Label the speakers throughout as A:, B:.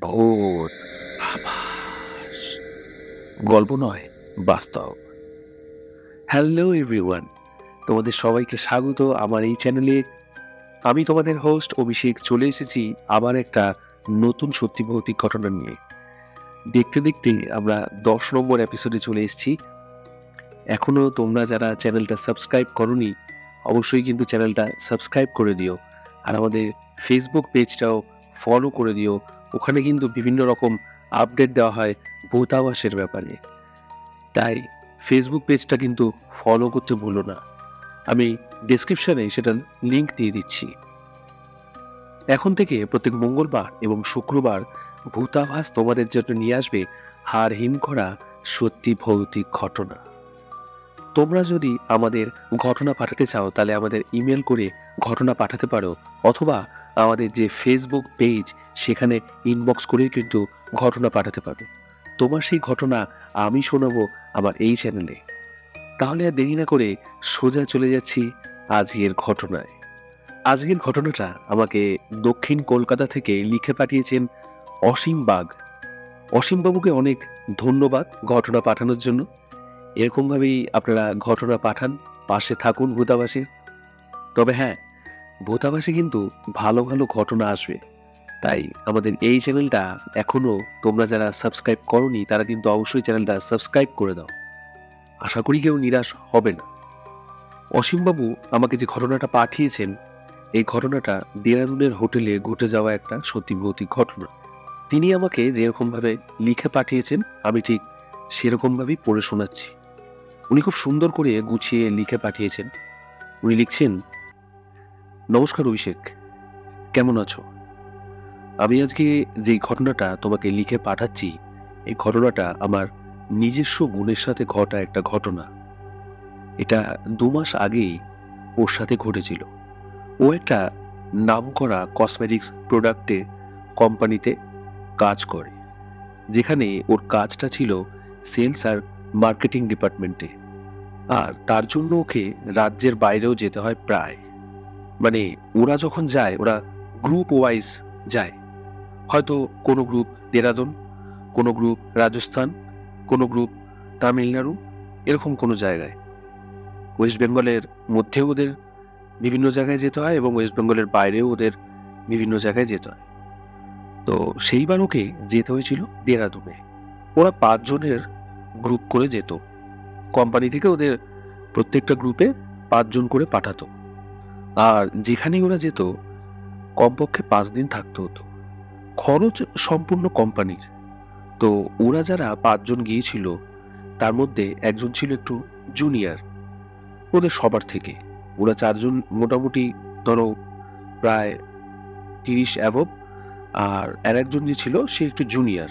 A: ভূত আভাস গল্প নয়, বাস্তব। হ্যালো এভরিওয়ান তোমাদের সবাইকে স্বাগত আমার এই চ্যানেলে আমি তোমাদের হোস্ট অভিষেক, চলে এসেছি আবার একটা নতুন সত্যি ভৌতিক ঘটনা নিয়ে। দেখতে দেখতে আমরা দশ নম্বর এপিসোডে চলে এসেছি। এখনও তোমরা যারা চ্যানেলটা সাবস্ক্রাইব করনি, অবশ্যই কিন্তু চ্যানেলটা সাবস্ক্রাইব করে দিও। আর আমাদের ফেসবুক পেজটাও ফলো করে দিও। ওখানে কিন্তু বিভিন্ন রকম আপডেট দেওয়া হয় ভূতাবাসের ব্যাপারে। তাই ফেসবুক পেজটা কিন্তু ফলো করতে ভুলো না। আমি ডিসক্রিপশানে সেটার লিঙ্ক দিয়ে দিচ্ছি। এখন থেকে প্রত্যেক মঙ্গলবার এবং শুক্রবার ভূতাভাস তোমাদের জন্য নিয়ে আসবে হার হিম করা সত্যি ভৌতিক ঘটনা। তোমরা যদি আমাদের ঘটনা পাঠাতে চাও, তাহলে আমাদের ইমেল করে ঘটনা পাঠাতে পারো, অথবা আমাদের যে ফেসবুক পেজ সেখানে ইনবক্স করেই কিন্তু ঘটনা পাঠাতে পারবে। তোমার সেই ঘটনা আমি শোনাবো আমার এই চ্যানেলে তাহলে আর দেরি না করে সোজা চলে যাচ্ছি আজকের ঘটনায়। আজকের ঘটনাটা আমাকে দক্ষিণ কলকাতা থেকে লিখে পাঠিয়েছেন অসীম বাগ। অসীমবাবুকে অনেক ধন্যবাদ ঘটনা পাঠানোর জন্য। এরকমভাবেই আপনারা ঘটনা পাঠান, পাশে থাকুন ভূতাবাসীর। তবে হ্যাঁ ভূতাবাসে কিন্তু ভালো ভালো ঘটনা আসবে। তাই আমাদের এই চ্যানেলটা এখনও তোমরা যারা সাবস্ক্রাইব করনি, তারা কিন্তু অবশ্যই চ্যানেলটা সাবস্ক্রাইব করে দাও। আশা করি কেউ নিরাশ হবে না। অসীমবাবু আমাকে যে ঘটনাটা পাঠিয়েছেন, এই ঘটনাটা দেরাদুনের হোটেলে ঘটে যাওয়া একটা সত্যি ভৌতিক ঘটনা। তিনি আমাকে যেরকমভাবে লিখে পাঠিয়েছেন, আমি ঠিক সেরকমভাবেই পড়ে শোনাচ্ছি। উনি খুব সুন্দর করে গুছিয়ে লিখে পাঠিয়েছেন। উনি লিখছেন নমস্কার অভিষেক। কেমন আছো? আমি আজকে যেই ঘটনাটা তোমাকে লিখে পাঠাচ্ছি, এই ঘটনাটা আমার নিজস্ব বোনের সাথে ঘটা একটা ঘটনা। এটা দু মাস আগেই ওর সাথে ঘটেছিল। ও একটা নামকরা কসমেটিক্স প্রোডাক্টে কোম্পানিতে কাজ করে, যেখানে ওর কাজটা ছিল সেলস আর মার্কেটিং ডিপার্টমেন্টে আর তার জন্য ওকে রাজ্যের বাইরেও যেতে হয় প্রায়। মানে ওরা যখন যায়, ওরা গ্রুপ ওয়াইজ যায়। হয়তো কোনো গ্রুপ দেরাদুন কোনো গ্রুপ রাজস্থান কোনো গ্রুপ তামিলনাড়ু এরকম কোনো জায়গায়। ওয়েস্ট বেঙ্গলের মধ্যেও ওদের বিভিন্ন জায়গায় যেতে হয় এবং ওয়েস্ট বেঙ্গলের বাইরেও ওদের বিভিন্ন জায়গায় যেতে হয়। তো সেইবার ওকে যেতে হয়েছিল দেরাদুনে ওরা পাঁচজনের গ্রুপ করে যেত। কোম্পানি থেকে ওদের প্রত্যেকটা গ্রুপে পাঁচজন করে পাঠাতো। আর যেখানেই ওরা যেত, কমপক্ষে পাঁচ দিন থাকতে হতো। খরচ সম্পূর্ণ কোম্পানির। তো ওরা যারা পাঁচজন গিয়েছিল, তার মধ্যে একজন ছিল একটু জুনিয়র ওদের সবার থেকে। ওরা চারজন মোটামুটি ধরো প্রায় তিরিশ অ্যাভব আর আর একজন যে ছিল, সে একটু জুনিয়র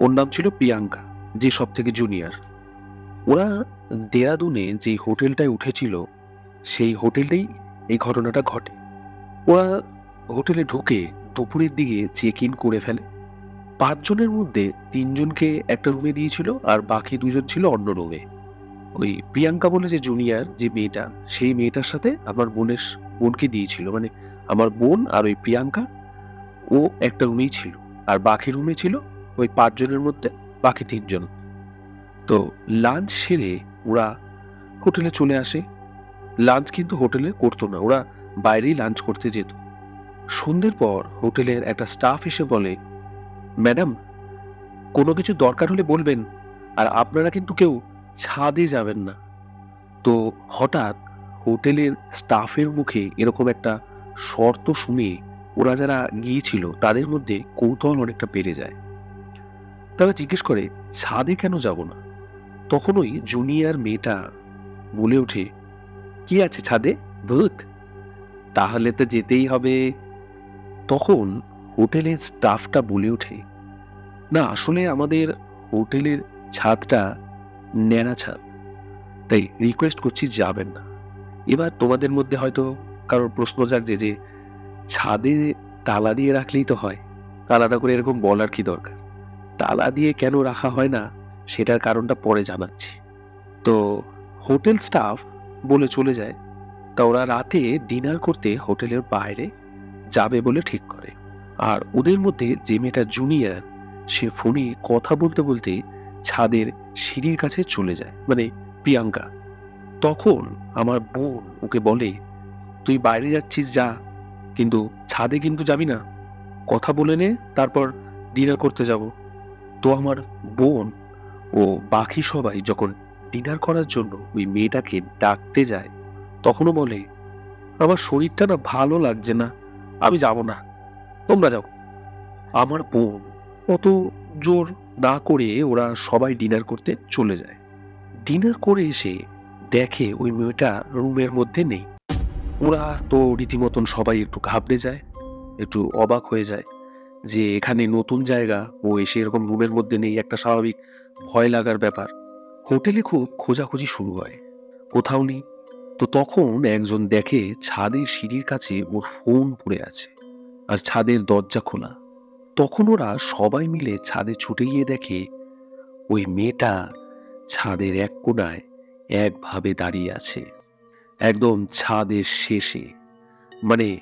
A: ওর নাম ছিল প্রিয়াঙ্কা, যে সব থেকে জুনিয়র ওরা দেরাদুনে যে হোটেলটায় উঠেছিল সেই হোটেলটাই এই ঘটনাটা ঘটে। ওরা হোটেলে ঢুকে দুপুরের দিকে চেক ইন করে ফেলে। পাঁচজনের মধ্যে তিনজনকে একটা রুমে দিয়েছিল আর বাকি দুজন ছিল অন্য রুমে ওই প্রিয়াঙ্কা বলে যে জুনিয়র যে মেয়েটা, সেই মেয়েটার সাথে আমার বোনের বোনকে দিয়েছিল। মানে আমার বোন আর ওই প্রিয়াঙ্কা, ও একটা রুমেই ছিল। আর বাকি রুমে ছিল ওই পাঁচজনের মধ্যে বাকি তিনজন। তো লাঞ্চ সেরে ওরা হোটেলে চলে আসে। লাঞ্চ কিন্তু হোটেলে করতো না, ওরা বাইরেই লাঞ্চ করতে যেত। সন্ধ্যের পর হোটেলের একটা স্টাফ এসে বলে, ম্যাডাম, কোনো কিছু দরকার হলে বলবেন, আর আপনারা কিন্তু কেউ ছাদে যাবেন না। তো হঠাৎ হোটেলের স্টাফের মুখে এরকম একটা শর্ত শুনে ওরা যারা গিয়েছিল তাদের মধ্যে কৌতূহল অনেকটা বেড়ে যায়। তারা জিজ্ঞেস করে, ছাদে কেন যাব না? তখনই জুনিয়র মেয়েটা বলে ওঠে কি আছে ছাদে, ভূত? তাহলে তো যেতেই হবে। তখন হোটেলের স্টাফটা বলে ওঠে, না, আসলে আমাদের হোটেলের ছাদটা ন্যাড়া ছাদ, তাই রিকোয়েস্ট করছি যাবেন না। এবার তোমাদের মধ্যে হয়তো কারোর প্রশ্ন জাগছে যে, ছাদে তালা দিয়ে রাখলেই তো হয়, আলাদা করে এরকম বলার কি দরকার? তালা দিয়ে কেন রাখা হয় না, সেটার কারণটা পরে জানাচ্ছি। তো হোটেল স্টাফ বলে চলে যায়। তা ওরা রাতে ডিনার করতে হোটেলের বাইরে যাবে বলে ঠিক করে। আর ওদের মধ্যে যে মেয়েটা জুনিয়র সে ফোনে কথা বলতে বলতে ছাদের সিঁড়ির কাছে চলে যায় মানে প্রিয়াঙ্কা। তখন আমার বোন ওকে বলে, তুই বাইরে যাচ্ছিস যা, কিন্তু ছাদে কিন্তু যাবি না। কথা বলে নে, তারপর ডিনার করতে যাব। তো আমার বোন ও বাকি সবাই যখন ডিনার করার জন্য ওই মেয়েটাকে ডাকতে যায়। তখনও বলে, আমার শরীরটা না ভালো লাগছে না, আমি যাব না। তোমরা যাও। আমার বোন অত জোর না করে ওরা সবাই ডিনার করতে চলে যায়। ডিনার করে এসে দেখে ওই মেয়েটা রুমের মধ্যে নেই। ওরা তো রীতিমতন সবাই একটু ঘাবড়ে যায়, একটু অবাক হয়ে যায় যে এখানে নতুন জায়গা ও এসে এরকম রুমের মধ্যে নেই, একটা স্বাভাবিক ভয় লাগার ব্যাপার। হোটেলে খুব খোঁজাখুঁজি শুরু হয়। কোথাও নেই। তো তখন একজন দেখে ছাদের সিঁড়ির কাছে ওর ফোন পড়ে আছে আর ছাদের দরজা খোলা। তখন ওরা সবাই মিলে ছাদে ছুটে গিয়ে দেখে ওই মেয়েটা ছাদের এক কোণায় একভাবে দাঁড়িয়ে আছে। একদম ছাদের শেষে। মানে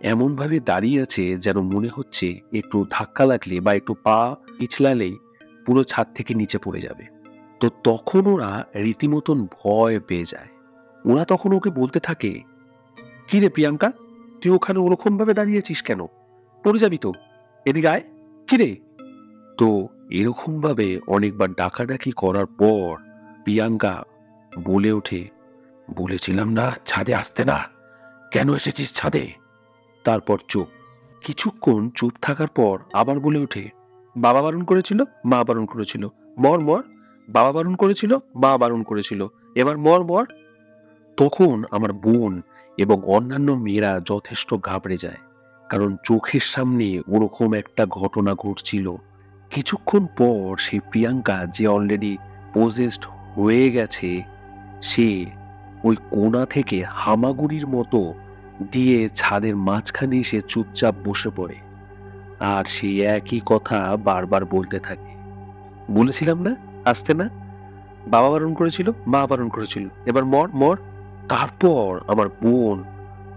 A: এমনভাবে দাঁড়িয়ে আছে যেন মনে হচ্ছে একটু ধাক্কা লাগলে বা একটু পা পিছলালেই পুরো ছাদ থেকে নিচে পড়ে যাবে। তো তখন ওরা রীতিমতন ভয় পেয়ে যায়। ওরা তখন ওকে বলতে থাকে, কি রে প্রিয়াঙ্কা, তুই ওখানে ওরকম ভাবে দাঁড়িয়েছিস কেন? পড়ে যাবি তো। এদিকে আয়। কি রে? তো এরকম ভাবে অনেকবার ডাকাডাকি করার পর প্রিয়াঙ্কা বলে ওঠে, বলেছিলাম না ছাদে আসতে না। কেন এসেছিস ছাদে? তারপর চুপ। কিছুক্ষণ চুপ থাকার পর আবার বলে ওঠে, বাবা বারণ করেছিল? মা বারণ করেছিল। মর মর। বাবা বারণ করেছিল, মা বারণ করেছিল। এবার মর মর। তখন আমার বোন এবং অন্যান্য মেয়েরা যথেষ্ট ঘাবড়ে যায়, কারণ চোখের সামনে ওরকম একটা ঘটনা ঘটছিল। কিছুক্ষণ পর সেই প্রিয়াঙ্কা যে অলরেডি পোজেস্ট হয়ে গেছে, সে ওই কোণা থেকে হামাগুড়ির মতো দিয়ে ছাদের মাঝখানে এসে চুপচাপ বসে পড়ে। আর সেই একই কথা বারবার বলতে থাকে। বলেছিলাম না? আসতে না। বাবা বারণ করেছিল, মা বারণ করেছিল। এবার মর মর। তারপর আমার বোন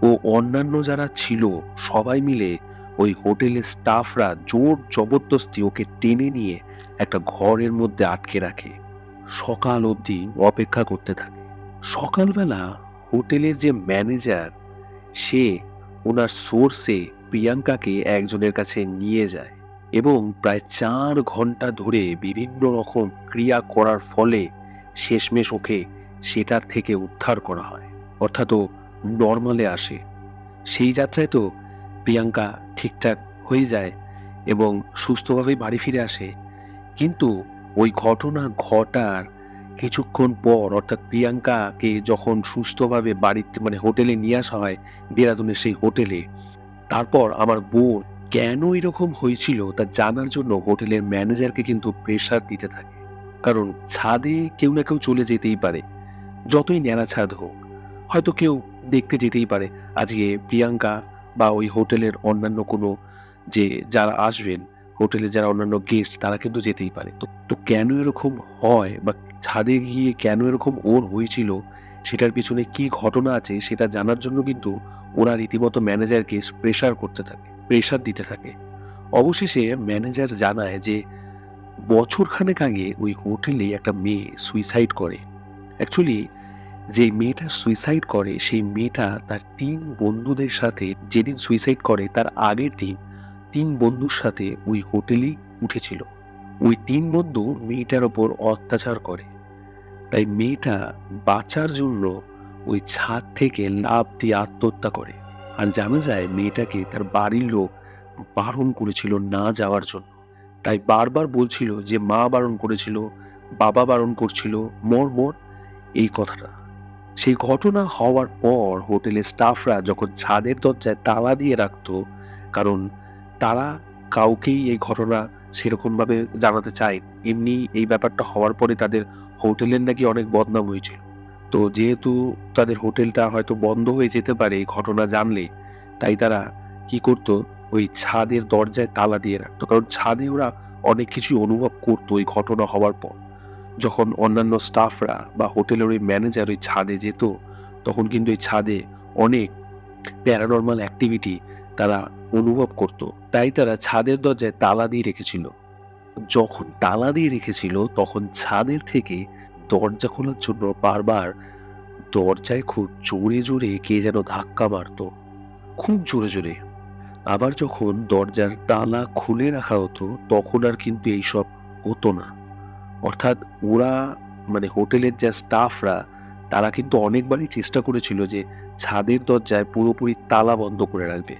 A: ও অন্যান্য যারা ছিল, সবাই মিলে ওই হোটেলের স্টাফরা জোর জবরদস্তি ওকে টেনে নিয়ে একটা ঘরের মধ্যে আটকে রাখে। সকাল অবধি অপেক্ষা করতে থাকে। সকালবেলা হোটেলের যে ম্যানেজার, সে ওনার সোর্সে প্রিয়াঙ্কাকে একজনের কাছে নিয়ে যায়। এবং প্রায় চার ঘণ্টা ধরে বিভিন্ন রকম ক্রিয়া করার ফলে শেষমেশ ওকে সেটার থেকে উদ্ধার করা হয়। অর্থাৎ ও নর্মালে আসে। সেই যাত্রায় তো প্রিয়াঙ্কা ঠিকঠাক হয়ে যায় এবং সুস্থভাবেই বাড়ি ফিরে আসে। কিন্তু ওই ঘটনা ঘটার কিছুক্ষণ পর অর্থাৎ প্রিয়াঙ্কাকে যখন সুস্থভাবে বাড়িতে মানে হোটেলে নিয়ে আসা হয়, দেরাদুনের সেই হোটেলে, তারপর আমার বোন কেন এরকম হয়েছিল তা জানার জন্য হোটেলের ম্যানেজারকে কিন্তু প্রেশার দিতে থাকে। কারণ ছাদে কেউ না কেউ চলে যেতেই পারে। যতই ন্যাড়া ছাদ হোক, হয়তো কেউ দেখতে যেতেই পারে। আজকে প্রিয়াঙ্কা বা ওই হোটেলের অন্যান্য কোনো যে যারা আসবেন, হোটেলে যারা অন্যান্য গেস্ট তারা কিন্তু যেতেই পারে। তো তো কেন এরকম হয় বা ছাদে গিয়ে কেন এরকম ওর হয়েছিল, সেটার পিছনে কি ঘটনা আছে, সেটা জানার জন্য কিন্তু ওরা রীতিমতো ম্যানেজারকে প্রেশার করতে থাকে। প্রেশার দিতে থাকে। অবশেষে ম্যানেজার জানায় যে, বছরখানেক আগে ওই হোটেলে একটা মেয়ে সুইসাইড করে। অ্যাকচুয়ালি যে মেয়েটা সুইসাইড করে, সেই মেয়েটা তার তিন বন্ধুদের সাথে যেদিন সুইসাইড করে, তার আগের দিন তিন বন্ধুর সাথে ওই হোটেলেই উঠেছিল। ওই তিন বন্ধু মেয়েটার ওপর অত্যাচার করে। তাই মেয়েটা বাঁচার জন্য ওই ছাদ থেকে লাভ দিয়ে আত্মহত্যা করে। আর জানা যায় মেয়েটাকে তার বাড়ির লোক বারণ করেছিল না যাওয়ার জন্য। তাই বারবার বলছিল যে মা বারণ করেছিল, বাবা বারণ করছিল, মর মর, এই কথাটা। সেই ঘটনা হওয়ার পর হোটেলের স্টাফরা যখন ছাদের দরজায় তালা দিয়ে রাখতো, কারণ তারা কাউকেই এই ঘটনা সেরকমভাবে জানাতে চায় এমনি এই ব্যাপারটা হওয়ার পরে তাদের হোটেলের নাকি অনেক বদনাম হয়েছিল। তো যেহেতু তাদের হোটেলটা হয়তো বন্ধ হয়ে যেতে পারে এই ঘটনা জানলে, তাই তারা কি করতো? ওই ছাদের দরজায় তালা দিয়ে রাখতো। কারণ ছাদে ওরা অনেক কিছুই অনুভব করতো ওই ঘটনা হওয়ার পর। যখন অন্যান্য স্টাফরা বা হোটেলের ওই ম্যানেজার ওই ছাদে যেত, তখন কিন্তু ওই ছাদে অনেক প্যারানর্মাল অ্যাক্টিভিটি তারা অনুভব করত। তাই তারা ছাদের দরজায় তালা দিয়ে রেখেছিল। যখন তালা দিয়ে রেখেছিল, তখন ছাদের থেকে দরজা খোলার জন্য বারবার দরজায় খুব জোরে জোরে কে যেন ধাক্কা মারতো, খুব জোরে জোরে। আবার যখন দরজার তালা খুলে রাখা হতো, তখন আর কিন্তু এইসব হতো না। অর্থাৎ ওরা মানে হোটেলের যা স্টাফরা, তারা কিন্তু অনেকবারই চেষ্টা করেছিল যে ছাদের দরজায় পুরোপুরি তালা বন্ধ করে রাখবে।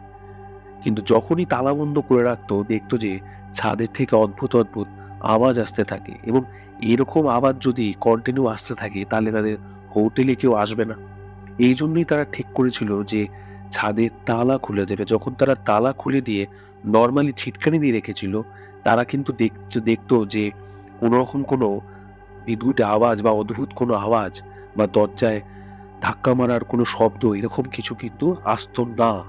A: কিন্তু যখনই তালা বন্ধ করে রাখতো, দেখতো যে ছাদের থেকে অদ্ভুত অদ্ভুত আওয়াজ আসতে থাকে এবং এরকম আওয়াজ যদি কন্টিনিউ আসতে থাকে, তাহলে তাদের হোটেলে কেউ আসবে না। এই জন্যই তারা ঠিক করেছিল যে ছাদের তালা খুলে দেবে। যখন তারা তালা খুলে দিয়ে নর্মালি ছিটকানি দিয়ে রেখেছিল, তারা কিন্তু দেখতো যে কোনোরকম কোনো বিদ্যুৎ আওয়াজ বা অদ্ভুত কোনো আওয়াজ বা দরজায় ধাক্কা মারার কোনো শব্দ, এরকম কিছু কিন্তু আসতো না।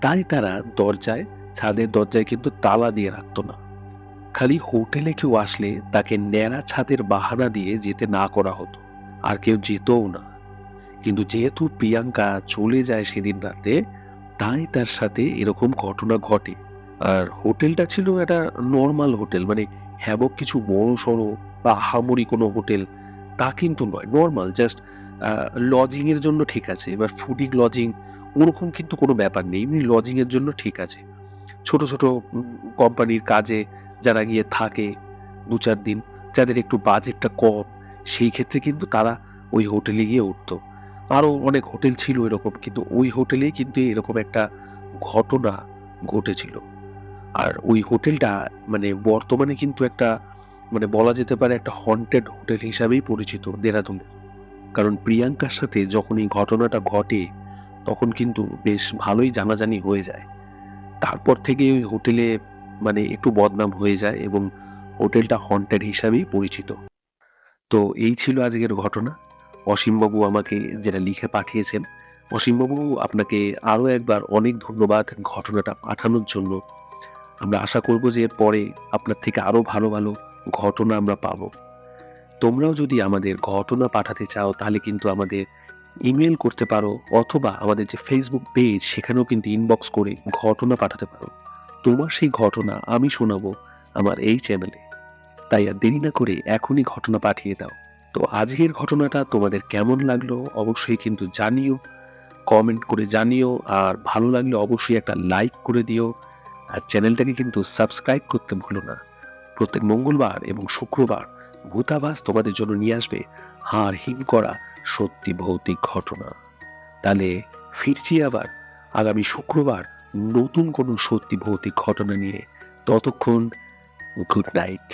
A: তাই তারা দরজায়, ছাদের দরজায় কিন্তু তালা দিয়ে রাখতো না। খালি হোটেলে কেউ আসলে তাকে ন্যাড়া ছাদের বাহানা দিয়ে যেতে না করা হতো, আর কেউ যেতও না। কিন্তু যেহেতু প্রিয়াঙ্কা চলে যায় সেদিন রাতে, তাই তার সাথে এরকম ঘটনা ঘটে। আর হোটেলটা ছিল একটা নর্মাল হোটেল মানে হ্যাবক কিছু বড় সড়ো বা আহামরি কোনো হোটেল, তা কিন্তু নয় নর্মাল জাস্ট লজিং এর জন্য ঠিক আছে, এবার ফুডিং লজিং ওরকম কিন্তু কোনো ব্যাপার নেই, এমনি লজিং এর জন্য ঠিক আছে। ছোট ছোট কোম্পানির কাজে যারা গিয়ে থাকে দু চার দিন, যাদের একটু বাজেটটা কম, সেই ক্ষেত্রে কিন্তু তারা ওই হোটেলে গিয়ে উঠতো। আরও অনেক হোটেল ছিল এরকম, কিন্তু ওই হোটেলেই কিন্তু এরকম একটা ঘটনা ঘটেছিল। আর ওই হোটেলটা মানে বর্তমানে কিন্তু একটা মানে বলা যেতে পারে একটা হন্টেড হোটেল হিসাবেই পরিচিত দেরাদুনে। কারণ প্রিয়াঙ্কার সাথে যখন এই ঘটনাটা ঘটে, তখন কিন্তু বেশ ভালোই জানাজানি হয়ে যায়। তারপর থেকে ওই হোটেলে মানে একটু বদনাম হয়ে যায় এবং হোটেলটা হন্টেড হিসাবেই পরিচিত। তো এই ছিল আজকের ঘটনা। অসীমবাবু আমাকে যেটা লিখে পাঠিয়েছেন, অসীমবাবু আপনাকে আরও একবার অনেক ধন্যবাদ ঘটনাটা পাঠানোর জন্য। আমরা আশা করব যে এরপরে আপনার থেকে আরও ভালো ভালো ঘটনা আমরা পাবো। তোমরাও যদি আমাদের ঘটনা পাঠাতে চাও, তাহলে কিন্তু আমাদের ইমেল করতে পারো অথবা আমাদের যে ফেসবুক পেজ সেখানেও কিন্তু ইনবক্স করে ঘটনা পাঠাতে পারো। তোমার সেই ঘটনা আমি শোনাবো আমার এই চ্যানেলে তাই আর দেরি না করে এখনই ঘটনা পাঠিয়ে দাও। তো আজকের ঘটনাটা তোমাদের কেমন লাগল অবশ্যই কিন্তু জানিও কমেন্ট করে জানিও, আর ভালো লাগলে অবশ্যই একটা লাইক করে দিও। আর চ্যানেলটাকে কিন্তু সাবস্ক্রাইব করতে ভুলো না। প্রত্যেক মঙ্গলবার এবং শুক্রবার ভূতাভাস তোমাদের জন্য নিয়ে আসবে হাড় হিম করা সত্যি ভৌতিক ঘটনা। তাহলে ফিরছি আবার আগামী শুক্রবার নতুন কোনো সত্যি ভৌতিক ঘটনা নিয়ে ততক্ষণ গুড নাইট